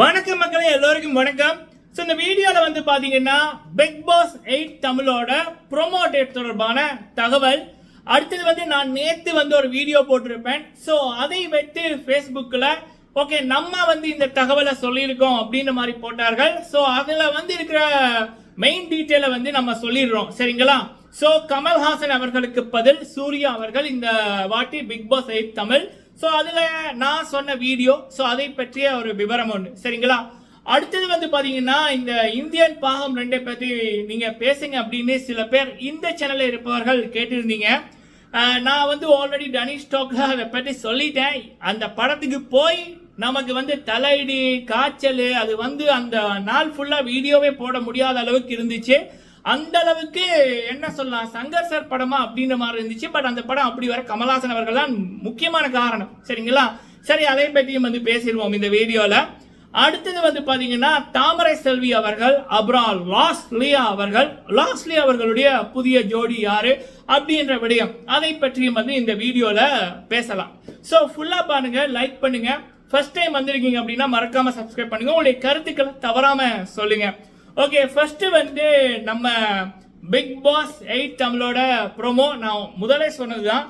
வணக்கம் மக்களே எல்லோருக்கும் வணக்கம். ஸோ இந்த வீடியோவில் வந்து பார்த்தீங்கன்னா பிக் பாஸ் எயிட் தமிழோட ப்ரோமோ டேட் தொடர்பான தகவல். அடுத்தது வந்து நான் நேற்று வந்து ஒரு வீடியோ போட்டிருப்பேன். ஸோ அதை வைத்து ஃபேஸ்புக்கில் ஓகே நம்ம வந்து இந்த தகவலை சொல்லியிருக்கோம் அப்படின்ற மாதிரி போட்டார்கள். ஸோ அதில் வந்து இருக்கிற மெயின் டீட்டெயிலை வந்து நம்ம சொல்லிடுறோம். சரிங்களா? ஸோ கமல்ஹாசன் அவர்களுக்கு பதில் சூர்யா அவர்கள் இந்த வாட்டி big boss eight Tamil. So அதில் நான் சொன்ன வீடியோ ஸோ அதை பற்றிய ஒரு விவரம் ஒன்று சரிங்களா? அடுத்தது வந்து பார்த்தீங்கன்னா இந்த இந்தியன் பாகம் ரெண்டை பற்றி நீங்கள் பேசுங்க அப்படின்னு சில பேர் இந்த சேனலில் இருப்பவர்கள் கேட்டிருந்தீங்க. நான் வந்து ஆல்ரெடி டனிஷ் டாக்ல அதை பற்றி சொல்லிட்டேன். அந்த படத்துக்கு போய் நமக்கு வந்து தலையிடி காய்ச்சல் அது வந்து அந்த நாள் ஃபுல்லாக வீடியோவே போட முடியாத அளவுக்கு இருந்துச்சு. அந்த அளவுக்கு என்ன சொல்லலாம் சங்கர் சார் படமா அப்படின்ற மாதிரி இருந்துச்சு. பட் அந்த படம் அப்படி வர கமல்ஹாசன் அவர்கள் தான் முக்கியமான காரணம். சரிங்களா? சரி அதை பற்றியும் வந்து பேசிடுவோம் இந்த வீடியோவில் அடுத்தது வந்து பார்த்தீங்கன்னா தாமரை செல்வி அவர்கள் அப்புறம் லாஸ்லியா அவர்கள் லாஸ்லியா அவர்களுடைய புதிய ஜோடி யாரு அப்படின்ற விடயம். அதை பற்றியும் வந்து இந்த வீடியோவில் பேசலாம். ஸோ ஃபுல்லாக பாருங்க லைக் பண்ணுங்க. ஃபர்ஸ்ட் டைம் வந்திருக்கீங்க அப்படின்னா மறக்காம சப்ஸ்கிரைப் பண்ணுங்க. உங்களுடைய கருத்துக்களை தவறாம சொல்லுங்க. ஓகே ஃபர்ஸ்ட் வந்து நம்ம பிக் பாஸ் எயிட் தமிழோட ப்ரோமோ நான் முதலே சொன்னது தான்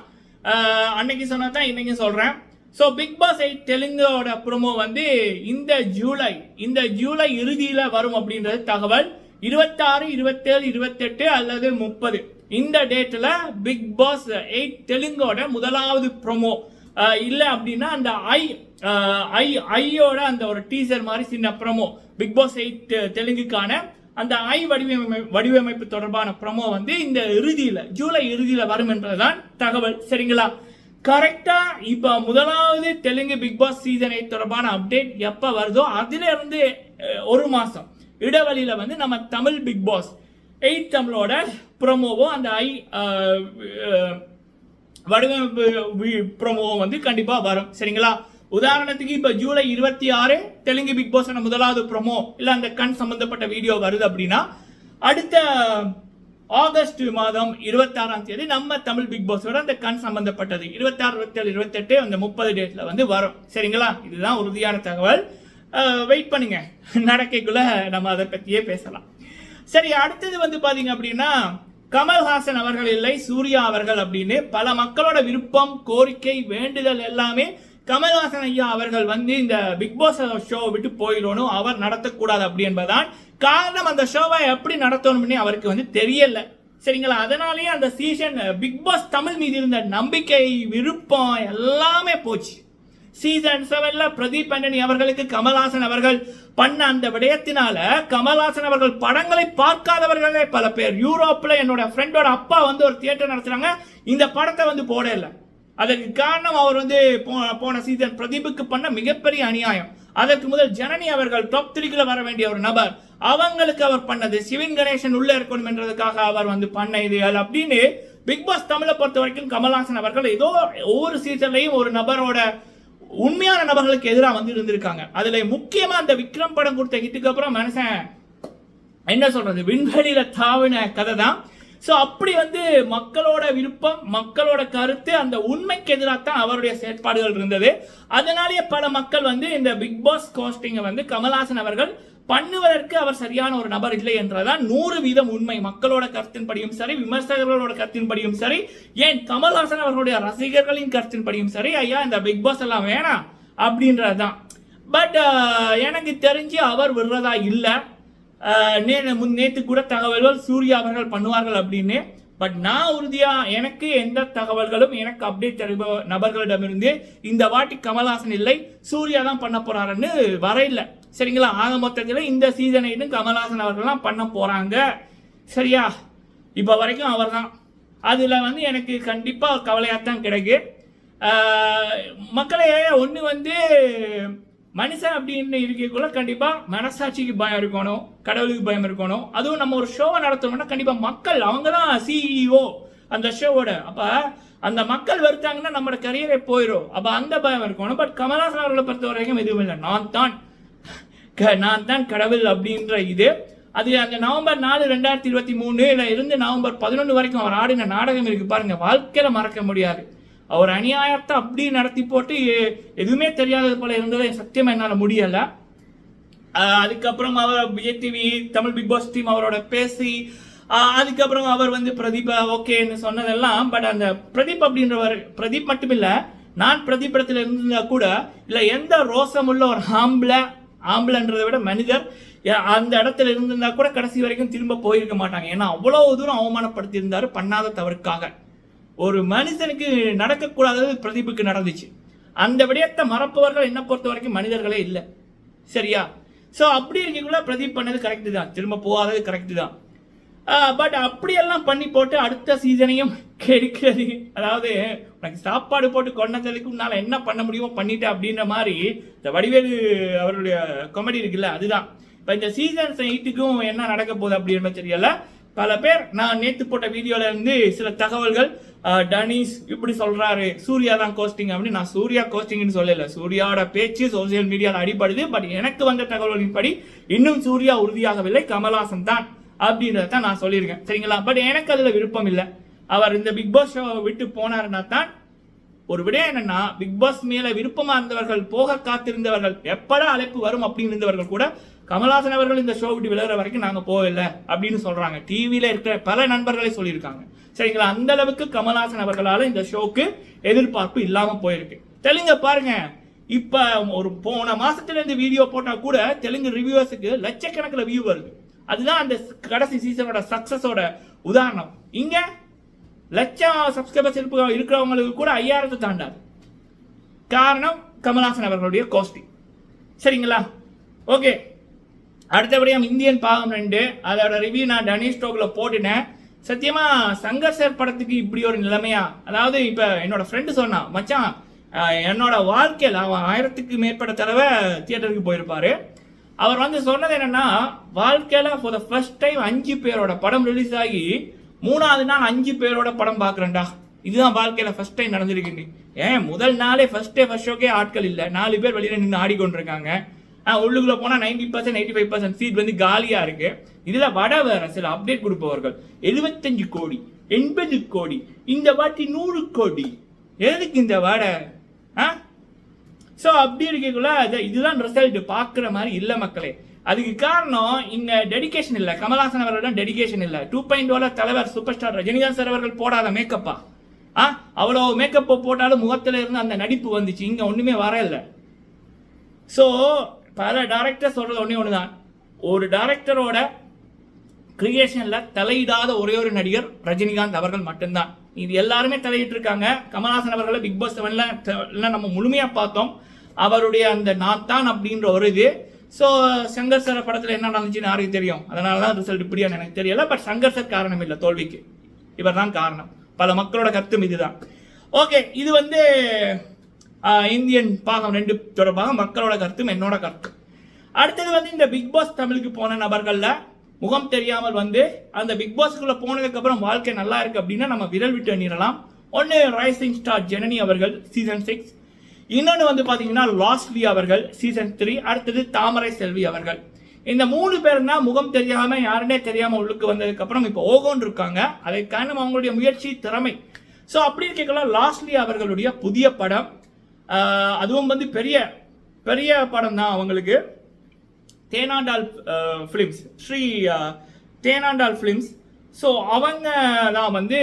அன்னைக்கு சொன்னதான் இன்றைக்கி சொல்கிறேன் ஸோ பிக் பாஸ் எயிட் தெலுங்கோட ப்ரோமோ வந்து இந்த ஜூலை இந்த ஜூலை இறுதியில் வரும் அப்படின்றது தகவல். இருபத்தாறு இருபத்தேழு இருபத்தெட்டு அல்லது முப்பது. இந்த டேட்டில் பிக் பாஸ் எயிட் தெலுங்கோட முதலாவது ப்ரோமோ இல்லை அப்படின்னா அந்த ஐ ஐ ஐயோட அந்த ஒரு டீசர் மாதிரி சின்ன ப்ரோமோ பிக் பாஸ் எயிட் தெலுங்குக்கான அந்த ஐ வடிவமை வடிவமைப்பு தொடர்பான ப்ரமோ வந்து இந்த இறுதியில் ஜூலை இறுதியில் வரும் என்பதுதான் தகவல். சரிங்களா? கரெக்டாக இப்போ முதலாவது தெலுங்கு பிக் பாஸ் சீசன் தொடர்பான அப்டேட் எப்போ வருதோ அதிலிருந்து ஒரு மாதம் இடைவெளியில் வந்து நம்ம தமிழ் பிக் பாஸ் எயிட் தமிழோட ப்ரோமோவோ அந்த ஐ வடிவமைப்பு ப்ரோமோ வந்து கண்டிப்பா வரும். சரிங்களா? உதாரணத்துக்கு இப்ப ஜூலை இருபத்தி ஆறு தெலுங்கு பிக் பாஸ் முதலாவது ப்ரோமோ இல்ல அந்த கண் சம்பந்தப்பட்ட வீடியோ வருது அப்படின்னா அடுத்த ஆகஸ்ட் மாதம் இருபத்தாறாம் தேதி நம்ம தமிழ் பிக் பாஸோட அந்த கண் சம்பந்தப்பட்டது. இருபத்தாறு இருபத்தேழு இருபத்தெட்டு அந்த முப்பது டேட்ல வந்து வரும். சரிங்களா? இதுதான் உறுதியான தகவல். வெயிட் பண்ணுங்க. நடக்கைக்குள்ள நம்ம அதை பத்தியே பேசலாம். சரி அடுத்தது வந்து பாத்தீங்க அப்படின்னா கமல்ஹாசன் அவர்கள் இல்லை சூர்யா அவர்கள் அப்படின்னு பல மக்களோட விருப்பம் கோரிக்கை வேண்டுதல் எல்லாமே கமல்ஹாசன் ஐயா அவர்கள் வந்து இந்த பிக் பாஸ் விட்டு போயிடணும் அவர் நடத்தக்கூடாது அப்படி என்பதுதான் காரணம். அந்த ஷோவை எப்படி நடத்தணும்னு அவருக்கு வந்து தெரியல. சரிங்களா? அதனாலேயே அந்த சீசன் பிக் பாஸ் தமிழ் மீது இருந்த நம்பிக்கை விருப்பம் எல்லாமே போச்சு. சீசன் செவன்ல பிரதீப் ஆண்டனி அவர்களுக்கு கமல்ஹாசன் அவர்கள் பண்ண அந்த விடயத்தினால கமல்ஹாசன் அவர்கள் படங்களை பார்க்காதவர்களே பல பேர். யூரோப்பில் என்னோட ஃப்ரெண்டோட அப்பா வந்து ஒரு தியேட்டர் நடத்துறாங்க. இந்த படத்தை வந்து போட இல்லை அதற்கு காரணம் அவர் வந்து போன சீசன் பிரதீபுக்கு பண்ண மிகப்பெரிய அநியாயம். அதற்கு முதல் ஜனனி அவர்கள் டாப் த்ரீக்குள்ள வர வேண்டிய ஒரு நபர். அவங்களுக்கு அவர் பண்ணது சிவன் கணேசன் உள்ள இருக்கணும் என்றதுக்காக அவர் வந்து பண்ண இது அது அப்படின்னு பிக் பாஸ் தமிழை பொறுத்த வரைக்கும் கமல்ஹாசன் அவர்கள் ஏதோ ஒவ்வொரு சீசன்லையும் ஒரு நபரோட உண்மையான நபர்களுக்கு எதிராக வந்து இருந்திருக்காங்க. அதுல முக்கியமா அந்த விக்ரம் படம் கொடுத்த ஹிட்டுக்கு அப்புறம் மனுஷன் என்ன சொல்றது? விண்வெளியில் தாவின கதை தான். ஸோ அப்படி வந்து மக்களோட விருப்பம் மக்களோட கருத்து அந்த உண்மைக்கு எதிராக தான் அவருடைய செயற்பாடுகள் இருந்தது. அதனாலேயே பல மக்கள் வந்து இந்த பிக் பாஸ் கோஸ்டிங்கை வந்து கமல்ஹாசன் அவர்கள் பண்ணுவதற்கு அவர் சரியான ஒரு நபர் இல்லை என்றதான் நூறு வீதம் உண்மை. மக்களோட கருத்தின்படியும் சரி விமர்சகர்களோட கருத்தின்படியும் சரி ஏன் கமல்ஹாசன் அவர்களுடைய ரசிகர்களின் கருத்தின்படியும் சரி ஐயா இந்த பிக் பாஸ் எல்லாம் வேணாம் அப்படின்றது தான் பட் uh, எனக்கு தெரிஞ்சு அவர் விடுறதா இல்லை. Uh, நே முன் நேற்று கூட தகவல்கள் சூர்யா அவர்கள் பண்ணுவார்கள் அப்படின்னு. பட் நான் உறுதியா எனக்கு எந்த தகவல்களும் எனக்கு அப்டேட் தருப நபர்களிடமிருந்து இந்த வாட்டி கமல்ஹாசன் இல்லை சூர்யா தான் பண்ண போறாருன்னு வரையில்லை சரிங்களா? ஆக மொத்தத்தில் இந்த சீசனையும் கமல்ஹாசன் அவர்கள்லாம் பண்ண போகிறாங்க சரியா? இப்போ வரைக்கும் அவர் தான் அதில் வந்து எனக்கு கண்டிப்பாக கவலையாக தான் கிடைக்கு மக்களே ஒன்று வந்து மனுஷன் அப்படின்னு இருக்கக்குள்ள கண்டிப்பாக மனசாட்சிக்கு பயம் இருக்கணும் கடவுளுக்கு பயம் இருக்கணும். அதுவும் நம்ம ஒரு ஷோவை நடத்தணும்னா கண்டிப்பாக மக்கள் அவங்க தான் சிஇஓ அந்த ஷோவோட அப்போ அந்த மக்கள் வருத்தாங்கன்னா நம்மளோட கரியரே போயிடும் அப்போ அந்த பயம் இருக்கணும். பட் கமல்ஹாசன் அவர்களை பொறுத்த வரைக்கும் எதுவும் இல்லை நான் தான் க- நான் தான் கடவுள் அப்படின்ற இது. அது அந்த நவம்பர் நாலு ரெண்டாயிரத்தி இருபத்தி மூணுல இருந்து நவம்பர் பதினொன்று வரைக்கும் அவர் ஆடின நாடகம் இருக்கு பாருங்க. வாழ்க்கையில மறக்க முடியாது. அவர் அநியாயத்தை அப்படி நடத்தி போட்டு எதுவுமே தெரியாதது போல இருந்ததை சத்தியமாக என்னால் முடியலை. அதுக்கப்புறம் அவர் Vijay TV Tamil big boss team அவரோட பேசி அதுக்கப்புறம் அவர் வந்து பிரதீப் ஓகேன்னு சொன்னதெல்லாம் பட் அந்த பிரதீப் அப்படின்றவர் பிரதீப் மட்டும் இல்லை நான் பிரதீபத்தில் இருந்தால் கூட இல்லை எந்த ரோசமுள்ள ஒரு ஹாம்பில் ஆம்பளைன்றதை விட மனிதர் அந்த இடத்துல இருந்திருந்தா கூட கடைசி வரைக்கும் திரும்ப போயிருக்க மாட்டாங்க. ஏன்னா அவ்வளோ தூரம் அவமானப்படுத்தியிருந்தார் பண்ணாத தவறுக்காக. ஒரு மனுஷனுக்கு நடக்கக்கூடாதது பிரதீபுக்கு நடந்துச்சு. அந்த விடயத்தை மறப்பவர்கள் என்ன பொறுத்த வரைக்கும் மனிதர்களே இல்லை. சரியா? ஸோ அப்படி இருக்கக்குள்ள பிரதீப் பண்ணது கரெக்டு தான். திரும்ப போகாதது கரெக்டு தான். பட் அப்படியெல்லாம் பண்ணி போட்டு அடுத்த சீசனையும் கெடுக்கிறது. அதாவது உனக்கு சாப்பாடு போட்டு கொண்டதுக்கு உன்னால் என்ன பண்ண முடியுமோ பண்ணிட்ட அப்படின்ற மாதிரி இந்த வடிவேலு அவருடைய காமெடி இருக்குல்ல அதுதான். இப்போ இந்த சீசன் எயிட்டுக்கும் என்ன நடக்க போகுது அப்படின்ற தெரியல. பல பேர் நான் நேற்று போட்ட வீடியோல இருந்து சில தகவல்கள் அஹ், டனிஸ் இப்படி சொல்றாரு சூர்யா தான் கோஸ்டிங் அப்படின்னு. நான் சூர்யா கோஸ்டிங்னு சொல்லல. சூர்யாவோட பேச்சு சோசியல் மீடியாவில் அடிபடுது பட் எனக்கு வந்த தகவல்களின்படி இன்னும் சூர்யா உறுதியாகவில்லை. கமல்ஹாசன் தான் அப்படின்றத தான் நான் சொல்லியிருக்கேன். சரிங்களா? பட் எனக்கு அதில் விருப்பம் இல்லை. அவர் இந்த பிக் பாஸ் ஷோவை விட்டு போனாருன்னா தான் ஒரு விடயம் என்னன்னா பிக் பாஸ் மேல விருப்பமா இருந்தவர்கள் போக காத்திருந்தவர்கள் எப்படா அழைப்பு வரும் அப்படின்னு இருந்தவர்கள் கூட கமல்ஹாசன் அவர்கள் இந்த ஷோ விட்டு விளையாடுற வரைக்கும் நாங்க போகல அப்படின்னு சொல்றாங்க. டிவியில இருக்கிற பல நண்பர்களே சொல்லியிருக்காங்க. சரிங்களா? அந்த அளவுக்கு கமல்ஹாசன் அவர்களால இந்த ஷோக்கு எதிர்பார்ப்பு இல்லாம போயிருக்கு. தெலுங்க பாருங்க. இப்ப ஒரு போன மாசத்துல இருந்து வீடியோ போட்டா கூட தெலுங்கு ரிவ்யூவர்ஸுக்கு லட்சக்கணக்கில் வியூ வருது. அதுதான் அந்த கடைசி சீசனோட சக்சஸோட உதாரணம். இங்க லட்சம் சப்ஸ்கிரைபர்ஸ் இருப்ப இருக்கிறவங்களுக்கு கூட ஐயாயிரத்தை தாண்டாது. காரணம் கமல்ஹாசன் அவர்களுடைய கோஷ்டி சரிங்களா? ஓகே அடுத்தபடியாக இந்தியன் பாகம் ரெண்டு. அதோட ரிவ்யூ நான் டனீஷ் ஸ்டோக்கில் போட்டுனேன் சத்தியமா சங்கர்சர் படத்துக்கு இப்படி ஒரு நிலைமையா? அதாவது இப்போ என்னோட ஃப்ரெண்டு சொன்னான் மச்சான் என்னோட வாழ்க்கையில் அவன் ஆயிரத்துக்கு மேற்பட்ட தடவை தியேட்டருக்கு போயிருப்பாரு. அவர் வந்து சொன்னது என்னன்னா வாழ்க்கையில ஃபார் த ஃபர்ஸ்ட் டைம் அஞ்சு பேரோட படம் ரிலீஸ் ஆகி மூணாவது நாள் அஞ்சு பேரோட படம் பார்க்குறேன்டா. இதுதான் வாழ்க்கையில ஃபர்ஸ்ட் டைம் நடந்திருக்கு ஏன்? முதல் நாளே ஃபர்ஸ்ட் டே ஃபர்ஸ்ட் ஷோக்கே ஆட்கள் இல்லை. நாலு பேர் வெளியில் நின்று ஆடிக்கொண்டிருக்காங்க ஆஹ் உள்ளுக்குள்ள போனால் ninety percent eighty five percent seat வந்து காலியாக இருக்கு. இதில் வட வேற சில அப்டேட் கொடுப்பவர்கள். எழுபத்தஞ்சு கோடி எண்பது கோடி இந்த வாட்டி நூறு கோடி. எதுக்கு இந்த வடை? ஆ? ஸோ அப்படி இருக்கக்குள்ள அது இதுதான் ரிசல்ட் பார்க்குற மாதிரி இல்லை மக்களே. அதுக்கு காரணம் இங்கே டெடிகேஷன் இல்லை. கமல்ஹாசன் அவர்களிடம் டெடிகேஷன் இல்லை. டூ பாயிண்ட் ஓல தலைவர் சூப்பர் ஸ்டார் ரஜினிகாந்த் சார் அவர்கள் போடாத மேக்கப்பா ஆ? அவ்வளோ மேக்கப்பை போட்டாலும் முகத்தில் இருந்து அந்த நடிப்பு வந்துச்சு. இங்கே ஒன்றுமே வர இல்லை ஸோ பல டேரக்டர் சொல்கிறது ஒன்றே ஒன்று தான் ஒரு டேரக்டரோட கிரியேஷனில் தலையிடாத ஒரே ஒரு நடிகர் ரஜினிகாந்த் அவர்கள் மட்டும்தான். இது எல்லாருமே தலையிட்டு இருக்காங்க கமல்ஹாசன் அவர்களை பிக் பாஸ் செவன்ல நம்ம முழுமையா பார்த்தோம். அவருடைய அந்த நாத்தான் அப்படின்ற ஒரு இது. ஸோ சங்கர் சார் படத்தில் என்ன நடந்துச்சுன்னு யாருக்கு தெரியும்? அதனால தான் ரிசல்ட் இப்படியான்னு எனக்கு தெரியல. பட் சங்கர் சார் காரணம் இல்லை தோல்விக்கு. இவர் தான் காரணம். பல மக்களோட கருத்தும் இதுதான். ஓகே இது வந்து இந்தியன் பாகம் ரெண்டு தொடர்பாக மக்களோட கருத்தும் என்னோட கருத்து அடுத்தது வந்து இந்த பிக் பாஸ் தமிழுக்கு போன நபர்களில் முகம் தெரியாமல் வந்து அந்த பிக் பாஸ்க்குள்ள போனதுக்கப்புறம் வாழ்க்கை நல்லா இருக்கு அப்படின்னா நம்ம விரல் விட்டு எண்ணிடலாம். ஒன்று ரைசிங் ஸ்டார் ஜெனனி அவர்கள் சீசன் சிக்ஸ் இன்னொன்று வந்து பார்த்தீங்கன்னா லாஸ்ட்லி அவர்கள் சீசன் த்ரீ அடுத்தது தாமரை செல்வி அவர்கள். இந்த மூணு பேர்னா முகம் தெரியாமல் யாருன்னே தெரியாமல் உள்ளுக்கு வந்ததுக்கப்புறம் இப்போ ஓகோன் இருக்காங்க. அதை காரணம் அவங்களுடைய முயற்சி திறமை. ஸோ அப்படி இருக்கலாம் லாஸ்ட்லி அவர்களுடைய புதிய படம் அதுவும் வந்து பெரிய பெரிய படம் தான் அவங்களுக்கு. Thenandal films Sri Thenandal films so அவங்க தான் வந்து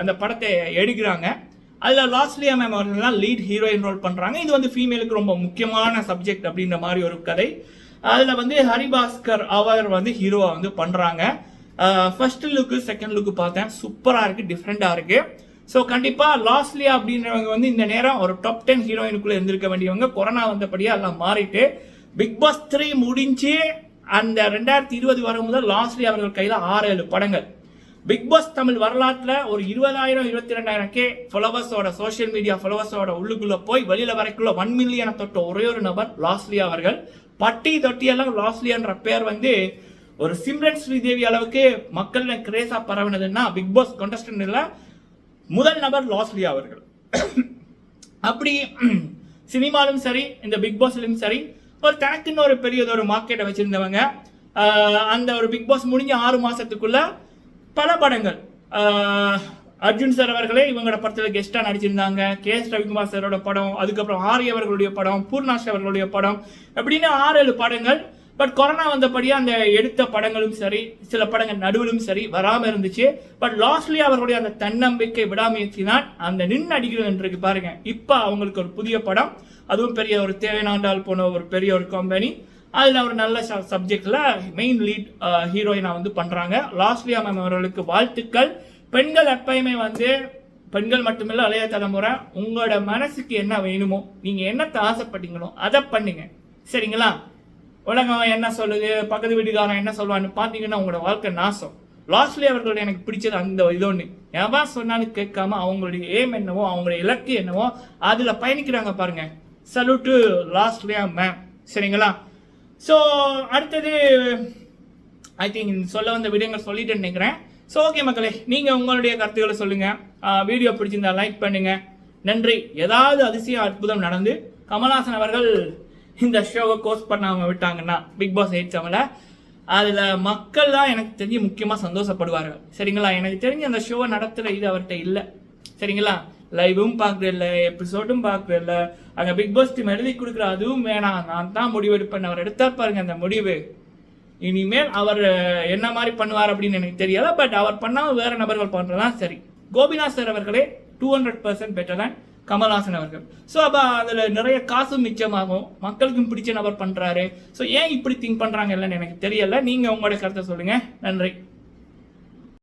அந்த படத்தை எடுக்கிறாங்க. அதில் லாஸ்ட்லியா மேம் அவர்கள் தான் லீட் ஹீரோயின் ரோல் பண்ணுறாங்க இது வந்து ஃபீமேலுக்கு ரொம்ப முக்கியமான சப்ஜெக்ட் அப்படின்ற மாதிரி ஒரு கதை. அதில் வந்து ஹரிபாஸ்கர் அவர் வந்து ஹீரோவை வந்து பண்ணுறாங்க ஃபர்ஸ்ட் லுக்கு செகண்ட் லுக்கு பார்த்தேன். சூப்பராக இருக்குது டிஃப்ரெண்ட்டாக இருக்குது ஸோ கண்டிப்பாக லாஸ்ட்லியா அப்படின்றவங்க வந்து இந்த நேரம் ஒரு டாப் டென் ஹீரோயினுக்குள்ளே இருந்திருக்க வேண்டியவங்க. கொரோனா வந்தபடியாக எல்லாம் மாறிட்டு பிக் பாஸ் த்ரீ முடிஞ்சு அந்த ரெண்டாயிரத்தி இருபது வரும் முதல் லாஸ்ட்லி அவர்கள் கையில் ஆறு ஏழு படங்கள். பிக் பாஸ் தமிழ் வரலாற்றில் ஒரு இருபதாயிரம் இருபத்தி ரெண்டாயிரம் கே ஃபாலோவர்ஸோட சோஷியல் மீடியா ஃபாலோவர்ஸோட உள்ளுக்குள்ளே போய் வெளியில் வரைக்குள்ள ஒன் மில்லியனை தொட்ட ஒரே ஒரு நபர் லாஸ்லி அவர்கள். பட்டி தொட்டியெல்லாம் லாஸ்லியான்ற பேர் வந்து ஒரு சிம்ரன் ஸ்ரீதேவி அளவுக்கு மக்கள் கிரேஸாக பரவினதுன்னா பிக் பாஸ் contestant முதல் நபர் லாஸ்லியா அவர்கள். அப்படி சினிமாலும் சரி இந்த பிக் பாஸ்லையும் சரி ஒரு தனக்குன்னு ஒரு பெரிய ஒரு மார்க்கெட்டை வச்சுருந்தவங்க அந்த ஒரு பிக் பாஸ் முடிஞ்ச ஆறு மாதத்துக்குள்ளே பல படங்கள். அர்ஜுன் சார் அவர்களே இவங்களோட படத்தில் கெஸ்ட்டாக நடிச்சிருந்தாங்க. கே எஸ் ரவிக்குமார் சாரோட படம் அதுக்கப்புறம் ஆரிய அவர்களுடைய படம் பூர்ணாஷ் அவர்களுடைய படம் அப்படின்னு ஆறு ஏழு படங்கள் பட் கொரோனா வந்தபடியே அந்த எடுத்த படங்களும் சரி சில படங்கள் நடுவிலும் சரி வராம இருந்துச்சு. பட் லாஸ்ட்லி அவர்களுடைய அந்த தன்னம்பிக்கை விடாமுயற்சி தான் அந்த நின்று அடிக்கிறது பாருங்க. இப்போ அவங்களுக்கு ஒரு புதிய படம் அதுவும் பெரிய ஒரு தேவையாண்டால் போன ஒரு பெரிய ஒரு கம்பெனி அதில் ஒரு நல்ல சப்ஜெக்டில் மெயின் லீட் ஹீரோயினாக வந்து பண்ணுறாங்க லாஸ்ட்லியா மேம் அவர்களுக்கு வாழ்த்துக்கள். பெண்கள் எப்பயுமே வந்து பெண்கள் மட்டுமில்ல இளைய தலைமுறை உங்களோட மனசுக்கு என்ன வேணுமோ நீங்கள் என்னத்தை ஆசைப்பட்டீங்களோ அதை பண்ணுங்க. சரிங்களா? உலகம் என்ன சொல்லுது? பக்கத்து வீட்டுக்காரன் என்ன சொல்லுவான்னு பார்த்தீங்கன்னா உங்களோட வாழ்க்கை நாசம். லாஸ்ட்லி அவர்களோட எனக்கு பிடிச்சது அந்த இது ஒன்று எவன் சொன்னாலும் கேட்காம அவங்களுடைய ஏம் என்னவோ அவங்களுடைய இலக்கு என்னவோ அதில் பயணிக்கிறாங்க பாருங்க. சல்யூட்டு லாஸ்ட்லியா மேம் சரிங்களா? ஸோ அடுத்தது ஐ திங்க் சொல்ல வந்த விடயங்கள் சொல்லிட்டு நினைக்கிறேன். ஸோ ஓகே மக்களே நீங்கள் உங்களுடைய கருத்துக்களை சொல்லுங்கள் வீடியோ பிடிச்சிருந்தா லைக் பண்ணுங்கள் நன்றி. ஏதாவது அதிசயம் அற்புதம் நடந்து கமல்ஹாசன் அவர்கள் இந்த ஷோவை கோர்ஸ் பண்ணாம விட்டாங்கன்னா பிக் பாஸ் எயிட் செவனில் அதில் மக்கள் தான் எனக்கு தெரிஞ்சு முக்கியமாக சந்தோஷப்படுவார்கள் சரிங்களா? எனக்கு தெரிஞ்சு அந்த ஷோவை நடத்துகிற இது அவர்கிட்ட இல்லை. சரிங்களா? லைவும் பார்க்குறதில்ல எபிசோடும் பார்க்குறதில்ல. அங்கே பிக் பாஸ் டீம் எழுதி கொடுக்குற அதுவும் வேணாம். நான் தான் முடிவெடுப்பேன் அவர் எடுத்தார் பாருங்க அந்த முடிவு. இனிமேல் அவர் என்ன மாதிரி பண்ணுவார் அப்படின்னு எனக்கு தெரியல பட் அவர் பண்ணாமல் வேறு நபர்கள் பண்ணுறதான் சரி. கோபிநாத் சார் அவர்களே டூ ஹண்ட்ரட் பர்சன்ட் பெட்டர் தான் கமல்ஹாசன் அவர்கள். ஸோ அப்போ அதில் நிறைய காசும் மிச்சமாகும். மக்களுக்கும் பிடிச்ச நபர் பண்ணுறாரு ஸோ ஏன் இப்படி திங்க் பண்ணுறாங்க இல்லைன்னு எனக்கு தெரியல. நீங்கள் உங்களோட கருத்தை சொல்லுங்கள் நன்றி.